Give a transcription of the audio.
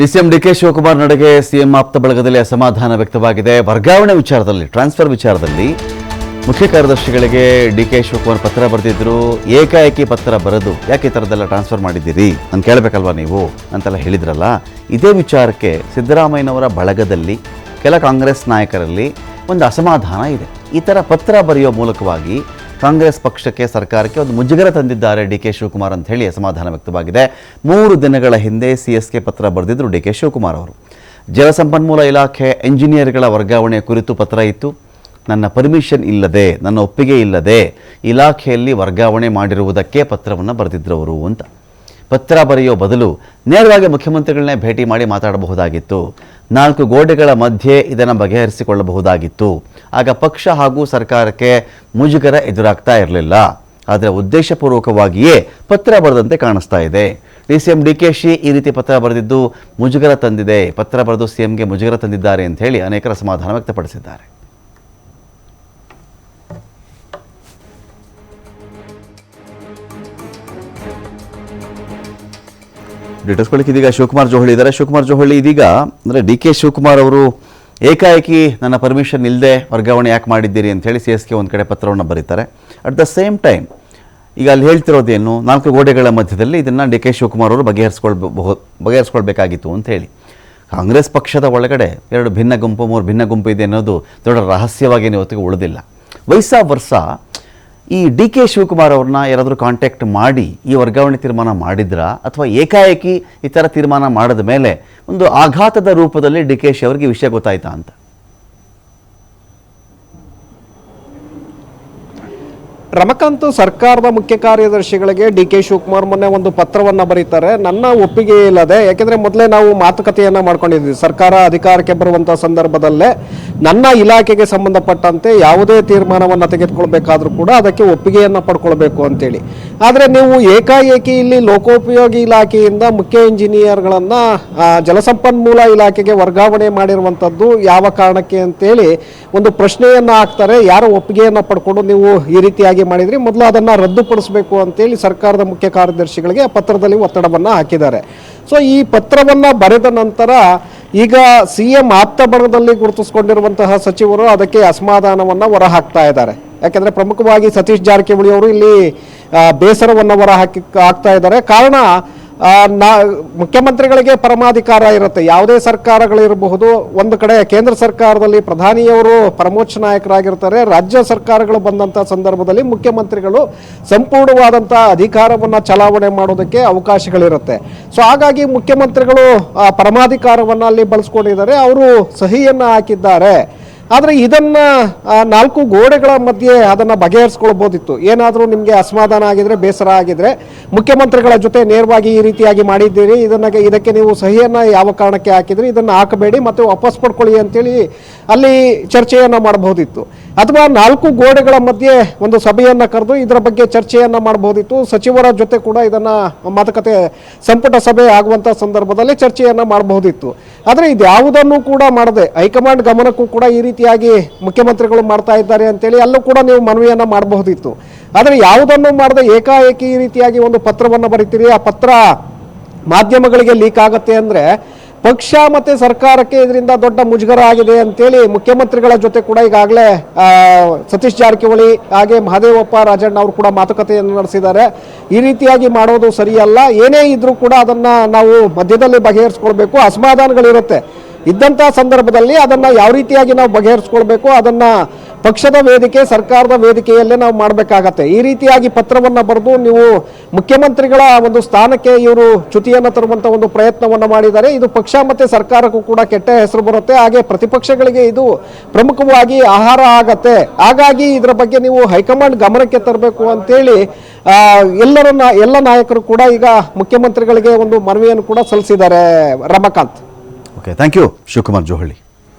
DCM DK Shivakumar ನಡೆಗೆ CM ಆಪ್ತ ಬಳಗದಲ್ಲಿ ಅಸಮಾಧಾನ ವ್ಯಕ್ತವಾಗಿದೆ. ವರ್ಗಾವಣೆ ವಿಚಾರದಲ್ಲಿ, ಟ್ರಾನ್ಸ್ಫರ್ ವಿಚಾರದಲ್ಲಿ ಮುಖ್ಯ ಕಾರ್ಯದರ್ಶಿಗಳಿಗೆ ಡಿಕೆ ಶಿವಕುಮಾರ್ ಪತ್ರ ಬರೆದಿದ್ರು. ಏಕಾಏಕಿ ಪತ್ರ ಬರೆದು ಯಾಕೆ ಈ ಟ್ರಾನ್ಸ್ಫರ್ ಮಾಡಿದ್ದೀರಿ? ನಾನು ಕೇಳಬೇಕಲ್ವಾ ನೀವು? ಅಂತೆಲ್ಲ ಹೇಳಿದ್ರಲ್ಲ. ಇದೇ ವಿಚಾರಕ್ಕೆ ಸಿದ್ದರಾಮಯ್ಯನವರ ಬಳಗದಲ್ಲಿ ಕೆಲ ಕಾಂಗ್ರೆಸ್ ನಾಯಕರಲ್ಲಿ ಒಂದು ಅಸಮಾಧಾನ ಇದೆ. ಈ ಥರ ಪತ್ರ ಬರೆಯೋ ಮೂಲಕವಾಗಿ ಕಾಂಗ್ರೆಸ್ ಪಕ್ಷಕ್ಕೆ ಸರ್ಕಾರಕ್ಕೆ ಒಂದು ಮುಜುಗರ ತಂದಿದ್ದಾರೆ ಡಿ ಕೆ ಶಿವಕುಮಾರ್ ಅಂತ ಹೇಳಿ ಅಸಮಾಧಾನ ವ್ಯಕ್ತವಾಗಿದೆ. ಮೂರು ದಿನಗಳ ಹಿಂದೆ ಸಿ ಎಸ್ ಕೆ ಪತ್ರ ಬರೆದಿದ್ದರು ಡಿ ಕೆ ಶಿವಕುಮಾರ್ ಅವರು. ಜಲಸಂಪನ್ಮೂಲ ಇಲಾಖೆ ಎಂಜಿನಿಯರ್ಗಳ ವರ್ಗಾವಣೆ ಕುರಿತು ಪತ್ರ ಇತ್ತು. ನನ್ನ ಪರ್ಮಿಷನ್ ಇಲ್ಲದೆ, ನನ್ನ ಒಪ್ಪಿಗೆ ಇಲ್ಲದೆ ಇಲಾಖೆಯಲ್ಲಿ ವರ್ಗಾವಣೆ ಮಾಡಿರುವುದಕ್ಕೆ ಪತ್ರವನ್ನು ಬರೆದಿದ್ದರು ಅಂತ. ಪತ್ರ ಬರೆಯೋ ಬದಲು ನೇರವಾಗಿ ಮುಖ್ಯಮಂತ್ರಿಗಳನ್ನೇ ಭೇಟಿ ಮಾಡಿ ಮಾತಾಡಬಹುದಾಗಿತ್ತು. ನಾಲ್ಕು ಗೋಡೆಗಳ ಮಧ್ಯೆ ಇದನ್ನು ಬಗೆಹರಿಸಿಕೊಳ್ಳಬಹುದಾಗಿತ್ತು. ಆಗ ಪಕ್ಷ ಹಾಗೂ ಸರ್ಕಾರಕ್ಕೆ ಮುಜುಗರ ಎದುರಾಗ್ತಾ ಇರಲಿಲ್ಲ. ಆದರೆ ಉದ್ದೇಶಪೂರ್ವಕವಾಗಿಯೇ ಪತ್ರ ಬರೆದಂತೆ ಕಾಣಿಸ್ತಾ ಇದೆ. D C M D K Shi ಈ ರೀತಿ ಪತ್ರ ಬರೆದಿದ್ದು ಮುಜುಗರ ತಂದಿದೆ. ಪತ್ರ ಬರೆದು ಸಿ ಎಂಗೆ ಮುಜುಗರ ತಂದಿದ್ದಾರೆ ಅಂತ ಹೇಳಿ ಅನೇಕರ ಸಮಾಧಾನ ವ್ಯಕ್ತಪಡಿಸಿದ್ದಾರೆ. ಡಿಟೇಲ್ಸ್ಕೊಳ್ಳಿಕ್ಕೆ ಇದೀಗ ಶಿವಕುಮಾರ್ ಜೋಹಳಿ ಇದ್ದಾರೆ. ಶಿವಕುಮಾರ್ ಜೋಹಳಿ ಇದೀಗ, ಅಂದರೆ ಡಿ ಕೆ ಶಿವಕುಮಾರ್ ಅವರು ಏಕಾಏಕಿ ನನ್ನ ಪರ್ಮಿಷನ್ ಇಲ್ಲದೆ ವರ್ಗಾವಣೆ ಯಾಕೆ ಮಾಡಿದ್ದೀರಿ ಅಂತ ಹೇಳಿ ಸಿ ಎಸ್ ಕೆ ಒಂದು ಕಡೆ ಪತ್ರವನ್ನು ಬರೀತಾರೆ. ಅಟ್ ದ ಸೇಮ್ ಟೈಮ್ ಈಗ ಅಲ್ಲಿ ಹೇಳ್ತಿರೋದೇನು, ನಾಲ್ಕು ಗೋಡೆಗಳ ಮಧ್ಯದಲ್ಲಿ ಇದನ್ನು ಡಿ ಕೆ ಶಿವಕುಮಾರ್ ಅವರು ಬಗೆಹರಿಸ್ಕೊಳ್ಬಹುದು, ಬಗೆಹರಿಸ್ಕೊಳ್ಬೇಕಾಗಿತ್ತು ಅಂತ ಹೇಳಿ. ಕಾಂಗ್ರೆಸ್ ಪಕ್ಷದ ಒಳಗಡೆ ಎರಡು ಭಿನ್ನ ಗುಂಪು, ಮೂರು ಭಿನ್ನ ಗುಂಪು ಇದೆ ಅನ್ನೋದು ದೊಡ್ಡ ರಹಸ್ಯವಾಗಿ ಇವತ್ತಿಗೆ ಉಳಿದಿಲ್ಲ. ವಯಸ್ಸಾ ವರ್ಷ ಈ ಡಿ ಕೆ ಶಿವಕುಮಾರ್ ಅವ್ರನ್ನ ಯಾರಾದರೂ ಕಾಂಟ್ಯಾಕ್ಟ್ ಮಾಡಿ ಈ ವರ್ಗಾವಣೆ ತೀರ್ಮಾನ ಮಾಡಿದ್ರಾ? ಅಥವಾ ಏಕಾಏಕಿ ಈ ಥರ ತೀರ್ಮಾನ ಮಾಡಿದ ಮೇಲೆ ಒಂದು ಆಘಾತದ ರೂಪದಲ್ಲಿ ಡಿ ಕೆ ಶಿ ಅವರಿಗೆ ವಿಷಯ ಗೊತ್ತಾಯ್ತಾ ಅಂತ? ರಮಕಾಂತ್ ಸರ್ಕಾರದ ಮುಖ್ಯ ಕಾರ್ಯದರ್ಶಿಗಳಿಗೆ ಡಿ ಕೆ ಶಿವಕುಮಾರ್ ಮೊನ್ನೆ ಒಂದು ಪತ್ರವನ್ನ ಬರೀತಾರೆ. ನನ್ನ ಒಪ್ಪಿಗೆ ಇಲ್ಲದೆ, ಯಾಕೆಂದ್ರೆ ಮೊದಲೇ ನಾವು ಮಾತುಕತೆಯನ್ನ ಮಾಡ್ಕೊಂಡಿದ್ವಿ. ಸರ್ಕಾರ ಅಧಿಕಾರಕ್ಕೆ ಬರುವಂತಹ ಸಂದರ್ಭದಲ್ಲೇ ನನ್ನ ಇಲಾಖೆಗೆ ಸಂಬಂಧಪಟ್ಟಂತೆ ಯಾವುದೇ ತೀರ್ಮಾನವನ್ನ ತೆಗೆದುಕೊಳ್ಬೇಕಾದ್ರೂ ಕೂಡ ಅದಕ್ಕೆ ಒಪ್ಪಿಗೆಯನ್ನ ಪಡ್ಕೊಳ್ಬೇಕು ಅಂತೇಳಿ. ಆದ್ರೆ ನೀವು ಏಕಾಏಕಿ ಇಲ್ಲಿ ಲೋಕೋಪಯೋಗಿ ಇಲಾಖೆಯಿಂದ ಮುಖ್ಯ ಇಂಜಿನಿಯರ್ಗಳನ್ನ ಜಲಸಂಪನ್ಮೂಲ ಇಲಾಖೆಗೆ ವರ್ಗಾವಣೆ ಮಾಡಿರುವಂತದ್ದು ಯಾವ ಕಾರಣಕ್ಕೆ ಅಂತೇಳಿ ಒಂದು ಪ್ರಶ್ನೆಯನ್ನ ಹಾಕ್ತಾರೆ. ಯಾರು ಒಪ್ಪಿಗೆಯನ್ನ ಪಡ್ಕೊಂಡು ನೀವು ಈ ರೀತಿಯಾಗಿ ಮಾಡಿದ್ರಿ. ಮೊದಲು ಅದನ್ನು ರದ್ದುಪಡಿಸಬೇಕು ಅಂತೇಳಿ ಸರ್ಕಾರದ ಮುಖ್ಯ ಕಾರ್ಯದರ್ಶಿಗಳಿಗೆ ಆ ಪತ್ರದಲ್ಲಿ ಒತ್ತಡವನ್ನು ಹಾಕಿದ್ದಾರೆ. ಸೊ ಈ ಪತ್ರವನ್ನು ಬರೆದ ನಂತರ ಈಗ ಸಿ ಎಂ ಆಪ್ತ ಬಣದಲ್ಲಿ ಗುರುತಿಸಿಕೊಂಡಿರುವಂತಹ ಸಚಿವರು ಅದಕ್ಕೆ ಅಸಮಾಧಾನವನ್ನು ಹೊರಹಾಕ್ತಾ ಇದ್ದಾರೆ. ಯಾಕೆಂದರೆ ಪ್ರಮುಖವಾಗಿ ಸತೀಶ್ ಜಾರಕಿಹೊಳಿ ಅವರು ಇಲ್ಲಿ ಬೇಸರವನ್ನು ಬೇಸರವನ್ನ ಹೊರ ಹಾಕಿ ಹಾಕ್ತಾ ಇದ್ದಾರೆ. ಕಾರಣ ನಾ, ಮುಖ್ಯಮಂತ್ರಿಗಳಿಗೆ ಪರಮಾಧಿಕಾರ ಇರುತ್ತೆ. ಯಾವುದೇ ಸರ್ಕಾರಗಳಿರಬಹುದು. ಒಂದು ಕಡೆ ಕೇಂದ್ರ ಸರ್ಕಾರದಲ್ಲಿ ಪ್ರಧಾನಿಯವರು ಪರಮೋಚ್ಚ ನಾಯಕರಾಗಿರ್ತಾರೆ. ರಾಜ್ಯ ಸರ್ಕಾರಗಳು ಬಂದಂಥ ಸಂದರ್ಭದಲ್ಲಿ ಮುಖ್ಯಮಂತ್ರಿಗಳು ಸಂಪೂರ್ಣವಾದಂಥ ಅಧಿಕಾರವನ್ನು ಚಲಾವಣೆ ಮಾಡೋದಕ್ಕೆ ಅವಕಾಶಗಳಿರುತ್ತೆ. ಸೊ ಹಾಗಾಗಿ ಮುಖ್ಯಮಂತ್ರಿಗಳು ಪರಮಾಧಿಕಾರವನ್ನು ಅಲ್ಲಿ ಬಳಸ್ಕೊಂಡಿದ್ದಾರೆ. ಅವರು ಸಹಿಯನ್ನು ಹಾಕಿದ್ದಾರೆ. ಆದರೆ ಇದನ್ನ ನಾಲ್ಕು ಗೋಡೆಗಳ ಮಧ್ಯೆ ಅದನ್ನ ಬಗೆಹರಿಸ್ಕೊಳ್ಬೋದಿತ್ತು. ಏನಾದರೂ ನಿಮಗೆ ಅಸಮಾಧಾನ ಆಗಿದ್ರೆ, ಬೇಸರ ಆಗಿದ್ರೆ, ಮುಖ್ಯಮಂತ್ರಿಗಳ ಜೊತೆ ನೇರವಾಗಿ ಈ ರೀತಿಯಾಗಿ ಮಾಡಿದ್ದೀರಿ, ಇದನ್ನ ಇದಕ್ಕೆ ನೀವು ಸಹಿಯನ್ನು ಯಾವ ಕಾರಣಕ್ಕೆ ಹಾಕಿದ್ರಿ, ಇದನ್ನ ಹಾಕಬೇಡಿ ಮತ್ತೆ ವಾಪಸ್ ಪಡ್ಕೊಳ್ಳಿ ಅಂತೇಳಿ ಅಲ್ಲಿ ಚರ್ಚೆಯನ್ನ ಮಾಡಬಹುದಿತ್ತು. ಅಥವಾ ನಾಲ್ಕು ಗೋಡೆಗಳ ಮಧ್ಯೆ ಒಂದು ಸಭೆಯನ್ನ ಕರೆದು ಇದರ ಬಗ್ಗೆ ಚರ್ಚೆಯನ್ನ ಮಾಡಬಹುದಿತ್ತು. ಸಚಿವರ ಜೊತೆ ಕೂಡ ಇದನ್ನ ಮಾತುಕತೆ, ಸಂಪುಟ ಸಭೆ ಆಗುವಂತ ಸಂದರ್ಭದಲ್ಲಿ ಚರ್ಚೆಯನ್ನ ಮಾಡಬಹುದಿತ್ತು. ಆದರೆ ಇದ್ಯಾವುದನ್ನು ಕೂಡ ಮಾಡದೆ, ಹೈಕಮಾಂಡ್ ಗಮನಕ್ಕೂ ಕೂಡ ಈ ರೀತಿಯಾಗಿ ಮುಖ್ಯಮಂತ್ರಿಗಳು ಮಾಡ್ತಾ ಇದ್ದಾರೆ ಅಂತೇಳಿ ಅಲ್ಲೂ ಕೂಡ ನೀವು ಮನವಿಯನ್ನ ಮಾಡಬಹುದಿತ್ತು. ಆದರೆ ಯಾವುದನ್ನು ಮಾಡದೆ ಏಕಾಏಕಿ ಈ ರೀತಿಯಾಗಿ ಒಂದು ಪತ್ರವನ್ನು ಬರೀತೀರಿ, ಆ ಪತ್ರ ಮಾಧ್ಯಮಗಳಿಗೆ ಲೀಕ್ ಆಗತ್ತೆ ಅಂದ್ರೆ ಪಕ್ಷ ಮತ್ತು ಸರ್ಕಾರಕ್ಕೆ ಇದರಿಂದ ದೊಡ್ಡ ಮುಜುಗರ ಆಗಿದೆ ಅಂತೇಳಿ ಮುಖ್ಯಮಂತ್ರಿಗಳ ಜೊತೆ ಕೂಡ ಈಗಾಗಲೇ ಸತೀಶ್ ಜಾರಕಿಹೊಳಿ ಹಾಗೆ ಮಹದೇವಪ್ಪ ರಾಜಣ್ಣ ಅವರು ಕೂಡ ಮಾತುಕತೆಯನ್ನು ನಡೆಸಿದ್ದಾರೆ. ಈ ರೀತಿಯಾಗಿ ಮಾಡೋದು ಸರಿಯಲ್ಲ. ಏನೇ ಇದ್ರೂ ಕೂಡ ಅದನ್ನ ನಾವು ಮಧ್ಯದಲ್ಲಿ ಬಗೆಹರಿಸ್ಕೊಳ್ಬೇಕು. ಅಸಮಾಧಾನಗಳಿರುತ್ತೆ. ಇದ್ದಂಥ ಸಂದರ್ಭದಲ್ಲಿ ಅದನ್ನ ಯಾವ ರೀತಿಯಾಗಿ ನಾವು ಬಗೆಹರಿಸ್ಕೊಳ್ಬೇಕು, ಅದನ್ನ ಪಕ್ಷದ ವೇದಿಕೆ, ಸರ್ಕಾರದ ವೇದಿಕೆಯಲ್ಲೇ ನಾವು ಮಾಡಬೇಕಾಗತ್ತೆ. ಈ ರೀತಿಯಾಗಿ ಪತ್ರವನ್ನ ಬರೆದು ನೀವು ಮುಖ್ಯಮಂತ್ರಿಗಳ ಒಂದು ಸ್ಥಾನಕ್ಕೆ ಇವರು ಚ್ಯುತಿಯನ್ನು ತರುವಂಥ ಒಂದು ಪ್ರಯತ್ನವನ್ನು ಮಾಡಿದ್ದಾರೆ. ಇದು ಪಕ್ಷ ಮತ್ತೆ ಸರ್ಕಾರಕ್ಕೂ ಕೂಡ ಕೆಟ್ಟ ಹೆಸರು ಬರುತ್ತೆ. ಹಾಗೆ ಪ್ರತಿಪಕ್ಷಗಳಿಗೆ ಇದು ಪ್ರಮುಖವಾಗಿ ಆಹಾರ ಆಗತ್ತೆ. ಹಾಗಾಗಿ ಇದರ ಬಗ್ಗೆ ನೀವು ಹೈಕಮಾಂಡ್ ಗಮನಕ್ಕೆ ತರಬೇಕು ಅಂತೇಳಿ ಎಲ್ಲರನ್ನ, ಎಲ್ಲ ನಾಯಕರು ಕೂಡ ಈಗ ಮುಖ್ಯಮಂತ್ರಿಗಳಿಗೆ ಒಂದು ಮನವಿಯನ್ನು ಕೂಡ ಸಲ್ಲಿಸಿದ್ದಾರೆ Ramakant. Okay thank you Shivakumar ಜೋಹಳಿ